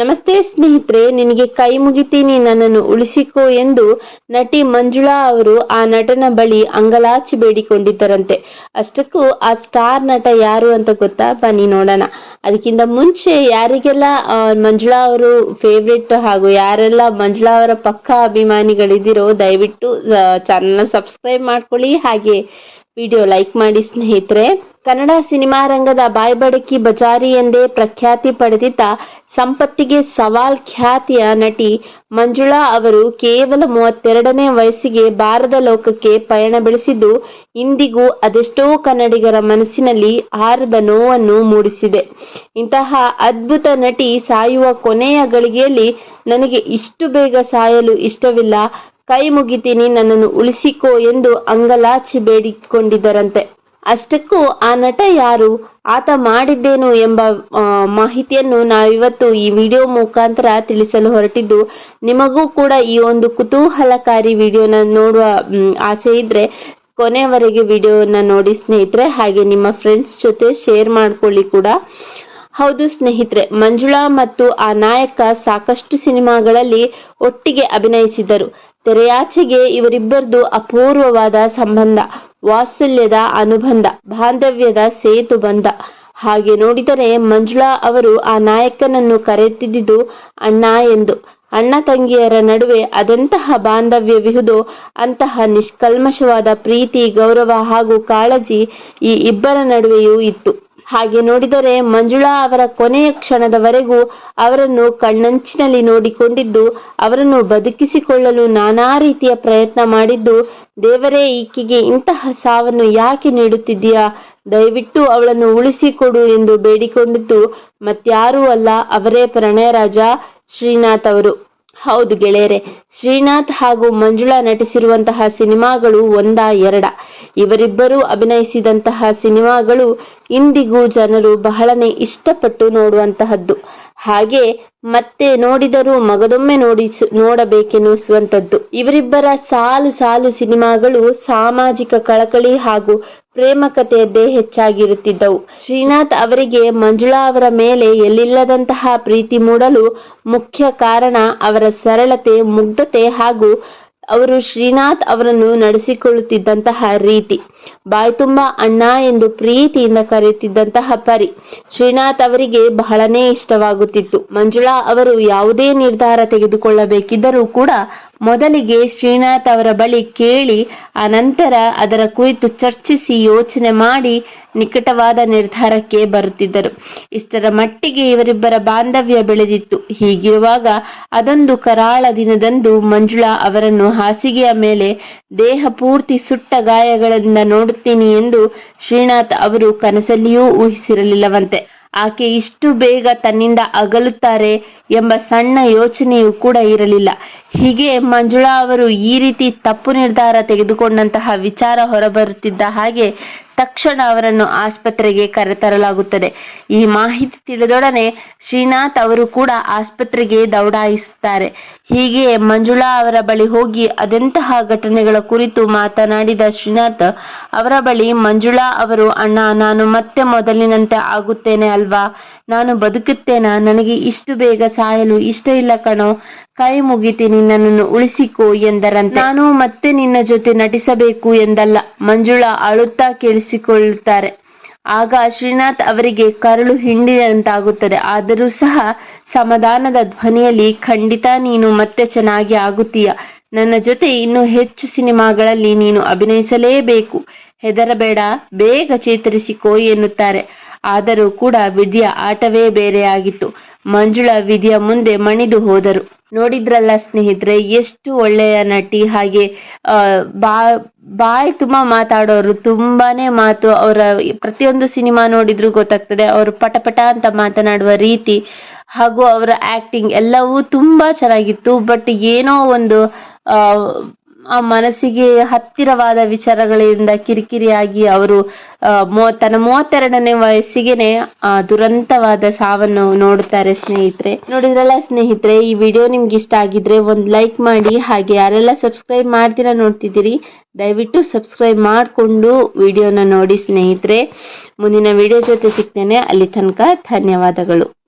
ನಮಸ್ತೆ ಸ್ನೇಹಿತರೆ, ನಿನಗೆ ಕೈ ಮುಗಿತೀನಿ, ನನ್ನನ್ನು ಉಳಿಸಿಕೋ ಎಂದು ನಟಿ ಮಂಜುಳಾ ಅವರು ಆ ನಟನ ಬಳಿ ಅಂಗಲಾಚಿ ಬೇಡಿಕೊಂಡಿದ್ದರಂತೆ. ಅಷ್ಟಕ್ಕೂ ಆ ಸ್ಟಾರ್ ನಟ ಯಾರು ಅಂತ ಗೊತ್ತಾ? ಬನ್ನಿ ನೋಡೋಣ. ಅದಕ್ಕಿಂತ ಮುಂಚೆ ಯಾರಿಗೆಲ್ಲ ಮಂಜುಳಾ ಅವರು ಫೇವ್ರೆಟ್ ಹಾಗೂ ಯಾರೆಲ್ಲ ಮಂಜುಳಾ ಅವರ ಪಕ್ಕ ಅಭಿಮಾನಿಗಳಿದ್ದೀರೋ, ದಯವಿಟ್ಟು ಚಾನಲ್ನ ಸಬ್ಸ್ಕ್ರೈಬ್ ಮಾಡ್ಕೊಳ್ಳಿ. ಹಾಗೆ ವಿಡಿಯೋ ಲೈಕ್ ಮಾಡಿ ಸ್ನೇಹಿತರೆ. ಕನ್ನಡ ಸಿನಿಮಾ ರಂಗದ ಬಾಯ್ಬಡಕಿ ಬಜಾರಿ ಎಂದೇ ಪ್ರಖ್ಯಾತಿ ಪಡೆದಿದ್ದ ಸಂಪತ್ತಿಗೆ ಸವಾಲ್ ಖ್ಯಾತಿಯ ನಟಿ ಮಂಜುಳಾ ಅವರು ಕೇವಲ ಮೂವತ್ತೆರಡನೇ ವಯಸ್ಸಿಗೆ ಬಾರದ ಲೋಕಕ್ಕೆ ಪಯಣ ಬೆಳೆಸಿದ್ದು, ಇಂದಿಗೂ ಅದೆಷ್ಟೋ ಕನ್ನಡಿಗರ ಮನಸ್ಸಿನಲ್ಲಿ ಆರದ ನೋವನ್ನು ಮೂಡಿಸಿದೆ. ಇಂತಹ ಅದ್ಭುತ ನಟಿ ಸಾಯುವ ಕೊನೆಯ ಗಳಿಗೆಯಲ್ಲಿ ನನಗೆ ಇಷ್ಟು ಬೇಗ ಸಾಯಲು ಇಷ್ಟವಿಲ್ಲ. ಕೈ ಮುಗಿತೀನಿ ನನ್ನನ್ನು ಉಳಿಸಿಕೋ ಎಂದು ಅಂಗಲಾಚಿ ಬೇಡಿಕೊಂಡಿದ್ದರಂತೆ. ಅಷ್ಟಕ್ಕೂ ಆ ನಟ ಯಾರು? ಆತ ಮಾಡಿದ್ದೇನು ಎಂಬ ಮಾಹಿತಿಯನ್ನು ನಾವಿವತ್ತು ಈ ವಿಡಿಯೋ ಮುಖಾಂತರ ತಿಳಿಸಲು ಹೊರಟಿದ್ದು, ನಿಮಗೂ ಕೂಡ ಈ ಒಂದು ಕುತೂಹಲಕಾರಿ ವಿಡಿಯೋನ ನೋಡುವ ಆಸೆ ಇದ್ರೆ ಕೊನೆಯವರೆಗೆ ವಿಡಿಯೋನ ನೋಡಿ ಸ್ನೇಹಿತರೆ, ಹಾಗೆ ನಿಮ್ಮ ಫ್ರೆಂಡ್ಸ್ ಜೊತೆ ಶೇರ್ ಮಾಡ್ಕೊಳ್ಳಿ ಕೂಡ. ಹೌದು ಸ್ನೇಹಿತರೆ, ಮಂಜುಳಾ ಮತ್ತು ಆ ನಾಯಕ ಸಾಕಷ್ಟು ಸಿನಿಮಾಗಳಲ್ಲಿ ಒಟ್ಟಿಗೆ ಅಭಿನಯಿಸಿದರು. ತೆರೆಯಾಚೆಗೆ ಇವರಿಬ್ಬರದು ಅಪೂರ್ವವಾದ ಸಂಬಂಧ. ವಾತ್ಸಲ್ಯದ ಅನುಬಂಧ, ಬಾಂಧವ್ಯದ ಸೇತು ಬಂಧ. ಹಾಗೆ ನೋಡಿದರೆ ಮಂಜುಳಾ ಅವರು ಆ ನಾಯಕನನ್ನು ಕರೆಯುತ್ತಿದ್ದುದು ಅಣ್ಣ ಎಂದು. ಅಣ್ಣ ತಂಗಿಯರ ನಡುವೆ ಅದೆಂತಹ ಬಾಂಧವ್ಯವಿಹುದೋ ಅಂತಹ ನಿಷ್ಕಲ್ಮಶವಾದ ಪ್ರೀತಿ, ಗೌರವ ಹಾಗೂ ಕಾಳಜಿ ಈ ಇಬ್ಬರ ನಡುವೆಯೂ ಇತ್ತು. ಹಾಗೆ ನೋಡಿದರೆ ಮಂಜುಳಾ ಅವರ ಕೊನೆಯ ಕ್ಷಣದವರೆಗೂ ಅವರನ್ನು ಕಣ್ಣಂಚಿನಲ್ಲಿ ನೋಡಿಕೊಂಡಿದ್ದು, ಅವರನ್ನು ಬದುಕಿಸಿಕೊಳ್ಳಲು ನಾನಾ ರೀತಿಯ ಪ್ರಯತ್ನ ಮಾಡಿದ್ದು, ದೇವರೇ, ಈಕೆಗೆ ಇಂತಹ ಸಾವನ್ನು ಯಾಕೆ ನೀಡುತ್ತಿದ್ದೀಯಾ? ದಯವಿಟ್ಟು ಅವಳನ್ನು ಉಳಿಸಿಕೊಡು ಎಂದು ಬೇಡಿಕೊಂಡಿದ್ದು ಮತ್ಯಾರೂ ಅಲ್ಲ, ಅವರೇ ಪ್ರಣಯರಾಜ ಶ್ರೀನಾಥ್ ಅವರು. ಹೌದು ಗೆಳೆಯರೆ, ಶ್ರೀನಾಥ್ ಹಾಗೂ ಮಂಜುಳಾ ನಟಿಸಿರುವಂತಹ ಸಿನಿಮಾಗಳು ಒಂದ ಎರಡ. ಇವರಿಬ್ಬರು ಅಭಿನಯಿಸಿದಂತಹ ಸಿನಿಮಾಗಳು ಇಂದಿಗೂ ಜನರು ಬಹಳನೇ ಇಷ್ಟಪಟ್ಟು ನೋಡುವಂತಹದ್ದು. ಹಾಗೆ ಮತ್ತೆ ನೋಡಿದರೂ ಮಗದೊಮ್ಮೆ ನೋಡಿ ನೋಡಬೇಕೆನ್ನಿಸುವಂತದ್ದು. ಇವರಿಬ್ಬರ ಸಾಲು ಸಾಲು ಸಿನಿಮಾಗಳು ಸಾಮಾಜಿಕ ಕಳಕಳಿ ಹಾಗೂ ಪ್ರೇಮ ಕಥೆಯದ್ದೇ ಹೆಚ್ಚಾಗಿರುತ್ತಿದ್ದವು. ಶ್ರೀನಾಥ್ ಅವರಿಗೆ ಮಂಜುಳಾ ಅವರ ಮೇಲೆ ಎಲ್ಲಿಲ್ಲದಂತಹ ಪ್ರೀತಿ ಮೂಡಲು ಮುಖ್ಯ ಕಾರಣ ಅವರ ಸರಳತೆ, ಮುಗ್ಧತೆ ಹಾಗೂ ಅವರು ಶ್ರೀನಾಥ್ ಅವರನ್ನು ನಡೆಸಿಕೊಳ್ಳುತ್ತಿದ್ದಂತಹ ರೀತಿ. ಬಾಯಿ ತುಂಬಾ ಅಣ್ಣ ಎಂದು ಪ್ರೀತಿಯಿಂದ ಕರೆಯುತ್ತಿದ್ದಂತಹ ಪರಿ. ಶ್ರೀನಾಥ್ ಅವರಿಗೆ ಬಹಳನೇ ಇಷ್ಟವಾಗುತ್ತಿತ್ತು. ಮಂಜುಳಾ ಅವರು ಯಾವುದೇ ನಿರ್ಧಾರ ತೆಗೆದುಕೊಳ್ಳಬೇಕಿದ್ದರೂ ಕೂಡ ಮೊದಲಿಗೆ ಶ್ರೀನಾಥ್ ಅವರ ಬಳಿ ಕೇಳಿ ಅನಂತರ ಅದರ ಕುರಿತು ಚರ್ಚಿಸಿ, ಯೋಚನೆ ಮಾಡಿ ನಿಕಟವಾದ ನಿರ್ಧಾರಕ್ಕೆ ಬರುತ್ತಿದ್ದರು. ಇಷ್ಟರ ಮಟ್ಟಿಗೆ ಇವರಿಬ್ಬರ ಬಾಂಧವ್ಯ ಬೆಳೆದಿತ್ತು. ಹೀಗಿರುವಾಗ ಅದೊಂದು ಕರಾಳ ದಿನದಂದು ಮಂಜುಳಾ ಅವರನ್ನು ಹಾಸಿಗೆಯ ಮೇಲೆ ದೇಹ ಪೂರ್ತಿ ಸುಟ್ಟ ಗಾಯಗಳಿಂದ ನೋಡುತ್ತೀನಿ ಎಂದು ಶ್ರೀನಾಥ್ ಅವರು ಕನಸಲ್ಲಿಯೂ ಊಹಿಸಿರಲಿಲ್ಲವಂತೆ. ಆಕೆ ಇಷ್ಟು ಬೇಗ ತನ್ನಿಂದ ಅಗಲುತ್ತಾರೆ ಎಂಬ ಸಣ್ಣ ಯೋಚನೆಯೂ ಕೂಡ ಇರಲಿಲ್ಲ. ಹೀಗೆ ಮಂಜುಳಾ ಅವರು ಈ ರೀತಿ ತಪ್ಪು ನಿರ್ಧಾರ ತೆಗೆದುಕೊಂಡಂತಹ ವಿಚಾರ ಹೊರಬರುತ್ತಿದ್ದ ಹಾಗೆ ತಕ್ಷಣ ಅವರನ್ನು ಆಸ್ಪತ್ರೆಗೆ ಕರೆತರಲಾಗುತ್ತದೆ. ಈ ಮಾಹಿತಿ ತಿಳಿದೊಡನೆ ಶ್ರೀನಾಥ್ ಅವರು ಕೂಡ ಆಸ್ಪತ್ರೆಗೆ ದೌಡಾಯಿಸುತ್ತಾರೆ. ಹೀಗೆ ಮಂಜುಳಾ ಅವರ ಬಳಿ ಹೋಗಿ ಅದೆಂತಹ ಘಟನೆಗಳ ಕುರಿತು ಮಾತನಾಡಿದ ಶ್ರೀನಾಥ್, ಅವರ ಬಳಿ ಮಂಜುಳಾ ಅವರು, ಅಣ್ಣ, ನಾನು ಮತ್ತೆ ಮೊದಲಿನಂತೆ ಆಗುತ್ತೇನೆ ಅಲ್ವಾ? ನಾನು ಬದುಕುತ್ತೇನಾ. ನನಗೆ ಇಷ್ಟು ಬೇಗ ಸಾಯಲು ಇಷ್ಟ ಇಲ್ಲ ಕಣೋ. ಕೈ ಮುಗಿತೀನಿ ನನ್ನನ್ನು ಉಳಿಸಿಕೋ ಎಂದರಂತೆ. ನಾನು ಮತ್ತೆ ನಿನ್ನ ಜೊತೆ ನಟಿಸಬೇಕು ಎಂದಲ್ಲ. ಮಂಜುಳಾ ಅಳುತ್ತಾ ಕೇಳಿಸಿಕೊಳ್ಳುತ್ತಾರೆ. ಆಗ ಶ್ರೀನಾಥ್ ಅವರಿಗೆ ಕರಳು ಹಿಂಡಿದಂತಾಗುತ್ತದೆ. ಆದರೂ ಸಹ ಸಮಾಧಾನದ ಧ್ವನಿಯಲ್ಲಿ, ಖಂಡಿತ ನೀನು ಮತ್ತೆ ಚೆನ್ನಾಗಿ ಆಗುತ್ತೀಯ. ನನ್ನ ಜೊತೆ ಇನ್ನೂ ಹೆಚ್ಚು ಸಿನಿಮಾಗಳಲ್ಲಿ ನೀನು ಅಭಿನಯಿಸಲೇಬೇಕು. ಹೆದರಬೇಡ, ಬೇಗ ಚೇತರಿಸಿಕೋ, ಎನ್ನುತ್ತಾರೆ. ಆದರೂ ಕೂಡ ವಿಧಿಯ ಆಟವೇ ಬೇರೆಯಾಗಿತ್ತು. ಮಂಜುಳಾ ವಿಧಿಯ ಮುಂದೆ ಮಣಿದು ಹೋದರು. ನೋಡಿದ್ರಲ್ಲ ಸ್ನೇಹಿತರೆ, ಎಷ್ಟು ಒಳ್ಳೆಯ ನಟಿ ಹಾಗೆ ಬಾ, ಬಾಯಿ ತುಂಬ ಮಾತಾಡೋರು, ತುಂಬಾನೇ ಮಾತು, ಅವರ ಪ್ರತಿಯೊಂದು ಸಿನಿಮಾ ನೋಡಿದ್ರು ಗೊತ್ತಾಗ್ತದೆ, ಅವರು ಪಟ ಪಟ ಅಂತ ಮಾತನಾಡುವ ರೀತಿ, ಹಾಗೂ ಅವರ ಆಕ್ಟಿಂಗ್ ಎಲ್ಲವೂ ತುಂಬಾ ಚೆನ್ನಾಗಿತ್ತು ಬಟ್ ಏನೋ ಒಂದು ಮನಸ್ಸಿಗೆ ಹತ್ತಿರವಾದ ವಿಚಾರಗಳಿಂದ ಕಿರಿಕಿರಿಯಾಗಿ ಅವರು ತನ್ನ ಮೂವತ್ತೆರಡನೇ ವಯಸ್ಸಿಗೆನೆ ಆ, ದುರಂತವಾದ ಸಾವನ್ನು ನೋಡುತ್ತಾರೆ ಸ್ನೇಹಿತರೆ. ನೋಡಿದ್ರಲ್ಲ ಸ್ನೇಹಿತರೆ ಈ ವಿಡಿಯೋ ನಿಮ್ಗೆ ಇಷ್ಟ ಆಗಿದ್ರೆ ಒಂದು ಲೈಕ್ ಮಾಡಿ ಹಾಗೆ ಯಾರೆಲ್ಲ ಸಬ್ಸ್ಕ್ರೈಬ್ ಮಾಡ್ತೀರಾ ನೋಡ್ತಿದ್ದೀರಿ ದಯವಿಟ್ಟು ಸಬ್ಸ್ಕ್ರೈಬ್ ಮಾಡಿಕೊಂಡು ವಿಡಿಯೋನ ನೋಡಿ ಸ್ನೇಹಿತರೆ. ಮುಂದಿನ ವಿಡಿಯೋ ಜೊತೆ ಸಿಗ್ತೇನೆ. ಅಲ್ಲಿ ತನಕ ಧನ್ಯವಾದಗಳು.